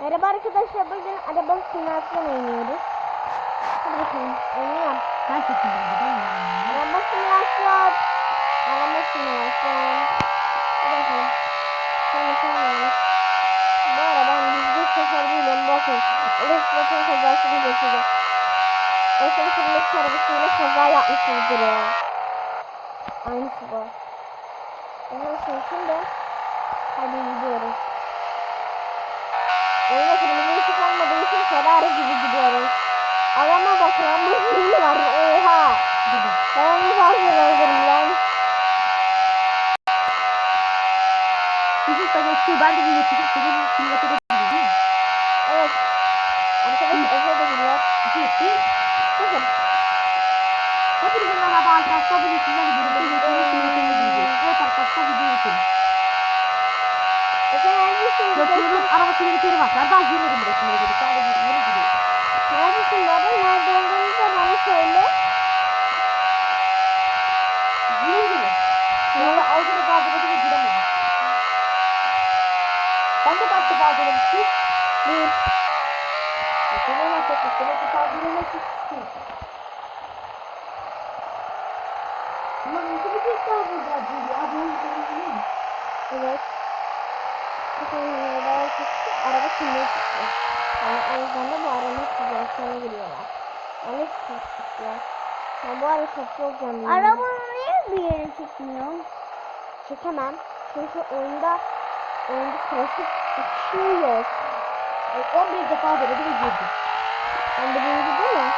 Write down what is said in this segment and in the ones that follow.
Merhaba arkadaşlar bugün araba simülasyon oynuyoruz. Hadi bakalım oynayalım. Ben çektim ben de. Araba simülasyon. Araba simülasyon. Hadi bakalım. Sonra sonra Bu arada ben düzgün şoför değilim. Bakın. Orası bakın kazasını. Oysa bir kırmızı arabasıyla kaza yapmışızdır o. Aynısı bu. Onun için şimdi hadi gidiyoruz. Oyuna kırmızı ışık olmadığı için Ferrari gibi gidiyoruz. Adama bak Lamborghini var. Oha. Ben onu fazla öldürüm lan. Yusuf da geçti. Ben de bir geçtim. Senin simülatöre gidiyor değil mi? Evet. Arkadaş Efe de gidiyor. İki, bir. Bakın. Hepinizin merhaba arkadaşlar. Bugün sizlerle birlikte geçtiğimiz simülatörüne gireceğiz. Evet arkadaşlar videoyu geçelim. Efe neredesin? Bakıyorum araba simülatörü var. Ben daha girmedim bile simülatörü. Sadece yeni gidiyor. Neredesin arada? Nerede olduğunu da bana söyle. Yeni gidiyor. Yani altını kaldırdı ve giremedim. Ben de kaçta kaldırmıştım. Bir. Sen ona çok Demek ki kaldırılmak istiyor. Ama nasıl bir tek kaldıracağız ya? Değil mi? Evet. Bakın şimdi çıktı. Yani o yüzden de bu araba simülasyona giriyorlar. Yani çıkmışlar. Ben bu arada çok olacağım. Arabanın niye bir yere çekmiyor? Çekemem. Çünkü oyunda oyunda trafik ışığı yok. E, 11 defa denedi ve girdi. Ben de birinci değil mi?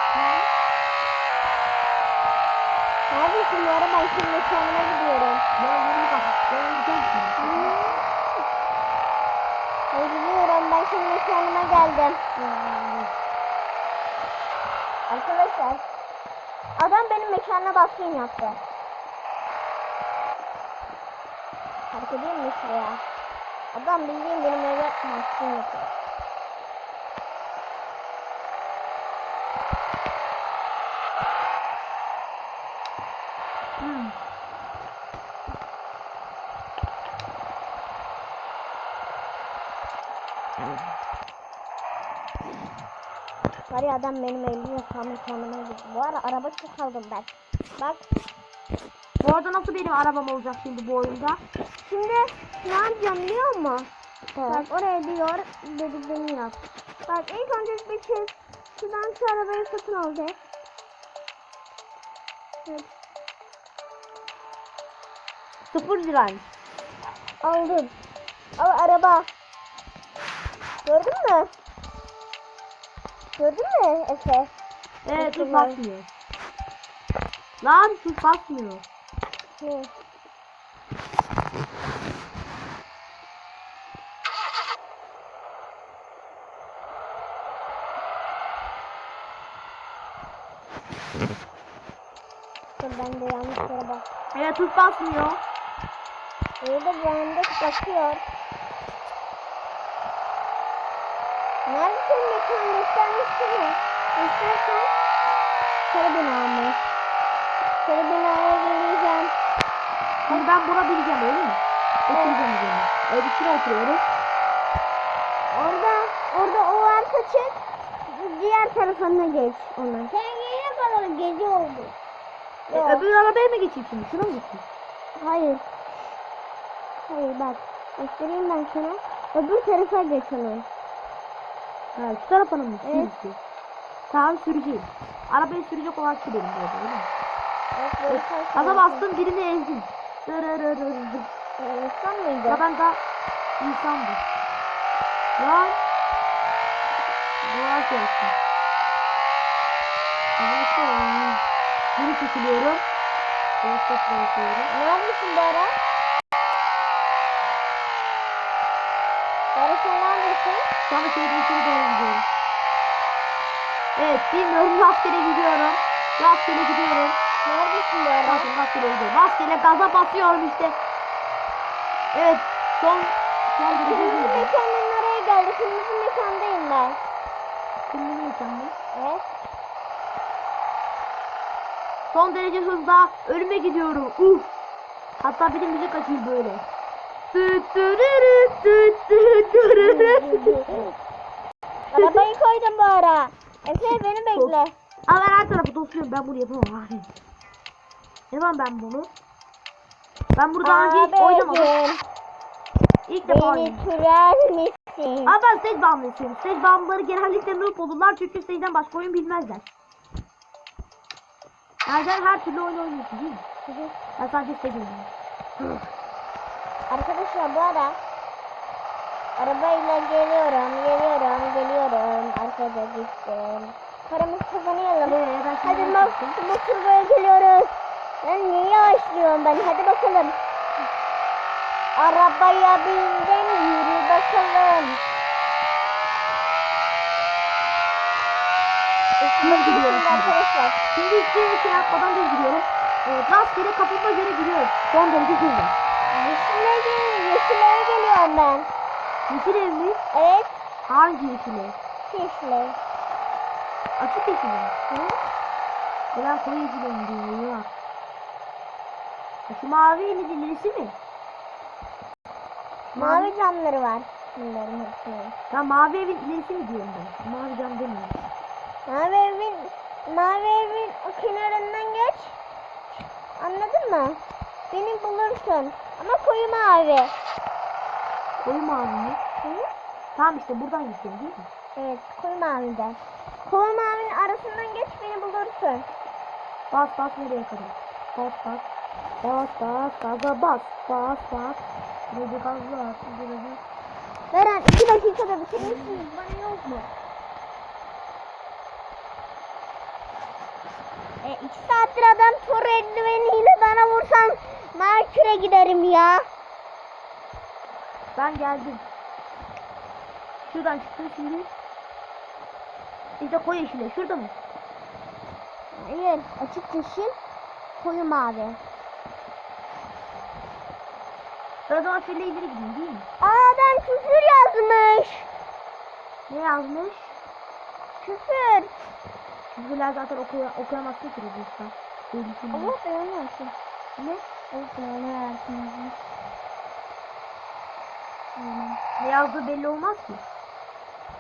Neredesin bu ara ben şimdi mekanıma gidiyorum. Ben yeni bak. Ben gideceğim şimdi. Ben şimdi mekanıma geldim. Arkadaşlar adam benim mekanına baskın yaptı. Fark edeyim mi şuraya? Adam bildiğin benim eve baskın yapıyor. Var ya adam benim evime tam mekanıma gitti. Bu ara araba çok aldım ben. Bak Bu arada nasıl benim arabam olacak şimdi bu oyunda? Şimdi ne yapacağım biliyor musun? Bak oraya diyor dediklerini yap. Bak ilk önce bir çiz. Şuradan şu arabayı satın alacak. Evet, Sıfır liraymış. aldım. Al araba. Gördün mü? Gördün mü Efe? Evet tuz Sıfır basmıyor. Lan tuz basmıyor. Ne? Dur, Ben de yanlış yere bak. Evet tuz basmıyor. Burada bir anda bakıyor. Nerede senin mekan göstermişti mi? İstersen sarı binamı. Sarı binaya geleceğim. Şimdi ben buna bineceğim öyle mi? Oturacağım üzerine. Evet şuraya oturuyorum. Orada, orada o arka çek. Diğer tarafına geç ona. Sen gelene kadar gece oldu. E, Yok. öbür arabaya mı geçeyim şimdi? Şuna mı geçeyim? Hayır. Hayır bak. Göstereyim ben sana. Öbür tarafa geç onu. Ha şu tarafa mı? Evet. Sürücü. Tamam süreceğim. Arabayı sürecek olarak gidelim böyle öyle mi? Evet, böyle ters Gaza bastım birini. Ee, İnsan mıydı? Ya ben daha insandım. Lan. Boğaz yaptım. Ama işte yani. Geri çekiliyorum. Boğaz yapıyorum. Neredesin bu ara? Anda şehrin içine doğru gidiyorum. Evet bilmiyorum rastgele gidiyorum. Rastgele gidiyorum. Neredesin ara? Bakın rastgele gidiyorum. Rastgele gaza basıyorum işte. Evet son son derece Kırmızı mekanın nereye geldi? Kırmızı mekandayım ben. Kırmızı mekanda. Evet. Son derece hızla ölüme gidiyorum. Uf. Hatta bir de müzik açayım böyle. Türürüt tüt tüt türürüt. Efe beni bekle. Ama ben her tarafı tosluyorum. Ben bunu yapamam abi. Yapamam ben bunu. Ben burada daha önce hiç oynamadım. İlk defa beni türer misin? Ama ben stage bağımlı istiyorum. Stage bağımlıları genellikle noob olurlar çünkü stage'den başka oyun bilmezler. Sen her türlü oyun oynuyorsun değil mi? Ben sadece stage oynuyorum. Arkadaşlar bu ara arabayla geliyorum, geliyorum, geliyorum. Arkada gittim. Paramızı kazanalım. Ee, ben Hadi bu turboya geliyoruz. Ben niye yavaşlıyorum ben? Hadi bakalım. Arabaya bindim yürü bakalım. Şimdi gidiyorum arkadaşlar. Şimdi hiçbir şey yapmadan düz gidiyorum. Evet, rastgele kafama göre gidiyorum. Son derece hızlı. Yeşile gel, yeşile geliyorum ben. Yeşil ev mi? Evet, Hangi yeşil ev? yeşile. Açık yeşil ev. Hı? Ben koyu yeşil ev diyorum ya. Şu mavi elin ilerisi mi? Mavi camları var. Bunların hepsinin. Ya mavi evin ilerisi mi diyorum ben? Mavi cam demiyorum. Mavi evin, mavi evin o kenarından geç. Anladın mı? Beni bulursun. Ama koyu mavi. Koyu mavi mi? Hı? Tamam işte buradan gideceğim değil mi? Evet, koyu maviden. Koyu mavinin arasından geç beni bulursun. Bas bas nereye kadar? Bas bas. Bas bas gaza bas. Bas bas. Neydi gazla? Beren iki dakikada bitirir misiniz? Bana yok mu? E, iki saattir adam tur eldiveniyle bana vursan Merkür'e giderim ya. Ben geldim. Şuradan çıktım şimdi. İşte koyu yeşile. Şurada mı? Hayır, açık yeşil, koyu mavi. Ben o zaman şöyle ileri gideyim değil mi? Aa adam küfür yazmış. Ne yazmış? Küfür. Küfürler zaten okuya, okuyamazsın ki. Tehlikeli. Allah belanı versin. Ne? Allah belanı versin. Ne yazdığı belli olmaz ki.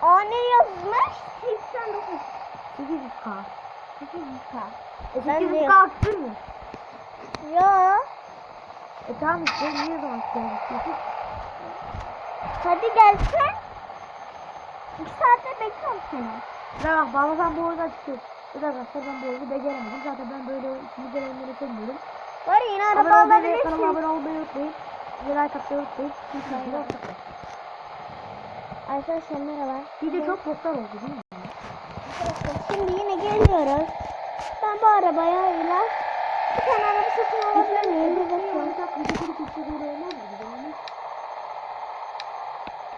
Aa ne yazmış? 89. 800k. 800k. E Ben de 800k küfür mü? Ya. E tamam işte niye o zaman yapıyorsun? Hadi gelsen. 2 saatte bekliyorum seni. Bak baba ben bu oyundan çıkıyorum. Bir dakika ben bu oyunu beceremedim. Zaten ben böyle şimdi oyunları sevmiyorum. Araba olmayı, kanalıma alabilirsin. abone olmayı unutmayın. Bir like atmayı unutmayın. Arkadaşlar merhaba. Video çok popüler oldu değil mi? Arkadaşlar şimdi yine geliyoruz. Ben bu arabaya ile bir tane araba satın alabilir miyim?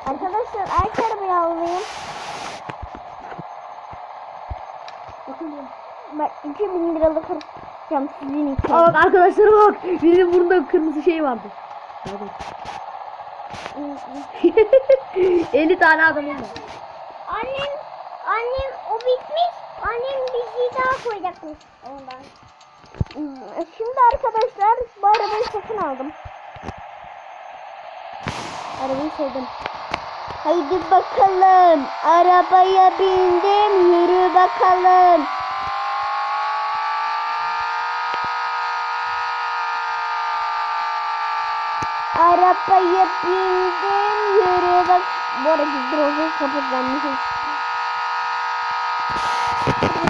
Arkadaşlar erkek arabayı alayım. Bakın Bak 2000 liralık alacağım sizin için. Aa, bak arkadaşlar bak. Benim burnumda kırmızı şey vardı. Hadi. 50 tane adamım var. Annem, annem o bitmiş. Annem bir şey daha koyacakmış ondan. Şimdi arkadaşlar bu arabayı satın aldım. Arabayı sevdim. Haydi bakalım. Arabaya bindim. Yürü bakalım. Arabaya bindim. Yürü bak. Bu arada mikrofonu kapatlanmışız.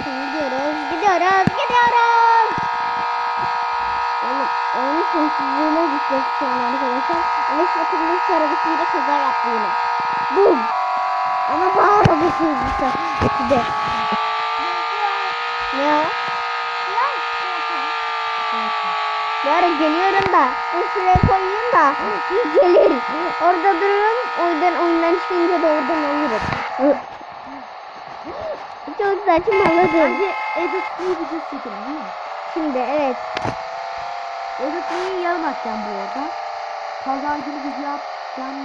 Gidiyoruz, gidiyoruz, gidiyoruz. Oğlum, oyunun sensizliğine gideceğiz şu an arkadaşlar. Enes Batur'un arabasıyla kaza yaptı yine. Bum. Ama bu arabası hızlısı. İkide. Ne o? Bu ara geliyorum da. Bu şuraya koyayım da. Gelir. Orada duruyorum. O yüzden oyundan çıkınca da oradan alırım. Çok saçmaladım. Bence Edit'li video çekelim değil mi? Şimdi evet. Edit'liyi yarım atacağım bu arada. Pazar günü video yapacağım.